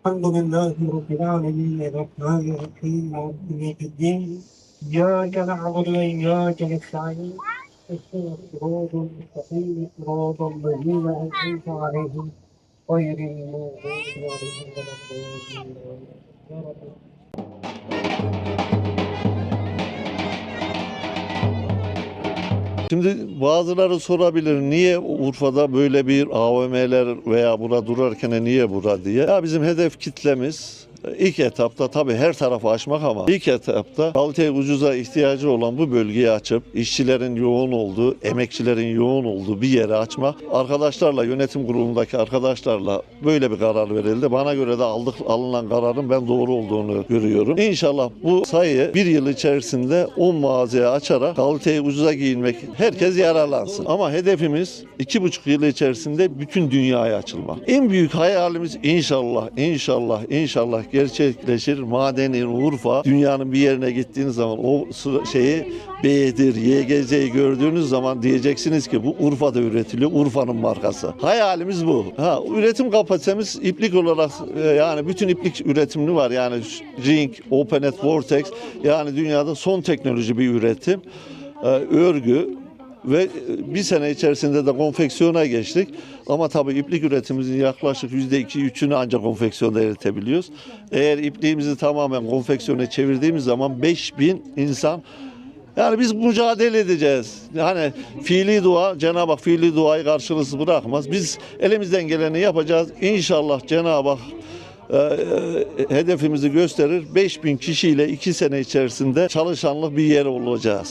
الحمد لله رب العالمين الرحمن الرحيم مالك يوم الدين إياك نعبد وإياك نستعين اهدنا الصراط المستقيم صراط الذين أنعمت عليهم غير المغضوب عليهم ولا الضالين Şimdi bazıları sorabilir niye Urfa'da böyle bir AVM'ler veya bura durarken niye bura diye. Ya bizim hedef kitlemiz ilk etapta tabii her tarafı açmak ama ilk etapta kaliteye ucuza ihtiyacı olan bu bölgeyi açıp işçilerin yoğun olduğu, emekçilerin yoğun olduğu bir yere açmak. Arkadaşlarla, yönetim kurulundaki arkadaşlarla böyle bir karar verildi. Bana göre de aldık alınan kararın ben doğru olduğunu görüyorum. İnşallah bu sayı bir yıl içerisinde 10 mağazaya açarak kaliteyi ucuza giyinmek herkes yararlansın. Ama hedefimiz iki buçuk yıl içerisinde bütün dünyaya açılmak. En büyük hayalimiz inşallah, inşallah, inşallah gerçekleşir. Madenin Urfa dünyanın bir yerine gittiğiniz zaman o şeyi B'dir, YGZ'yi gördüğünüz zaman diyeceksiniz ki bu Urfa'da üretiliyor, Urfa'nın markası. Hayalimiz bu. Ha, üretim kapasitemiz iplik olarak e, yani bütün iplik üretimli var. Yani Ring, OpenNet, Vortex yani dünyada son teknoloji bir üretim. Ee, örgü ve e, bir sene içerisinde de konfeksiyona geçtik. Ama tabii iplik üretimimizin yaklaşık %2-3'ünü ancak konfeksiyonda eritebiliyoruz. Eğer ipliğimizi tamamen konfeksiyona çevirdiğimiz zaman 5000 insan yani biz mücadele edeceğiz. Yani fiili dua, Cenab-ı Hak fiili duayı karşılıksız bırakmaz. Biz elimizden geleni yapacağız. İnşallah Cenab-ı Hak e, e, hedefimizi gösterir. 5000 kişiyle 2 sene içerisinde çalışanlık bir yer olacağız.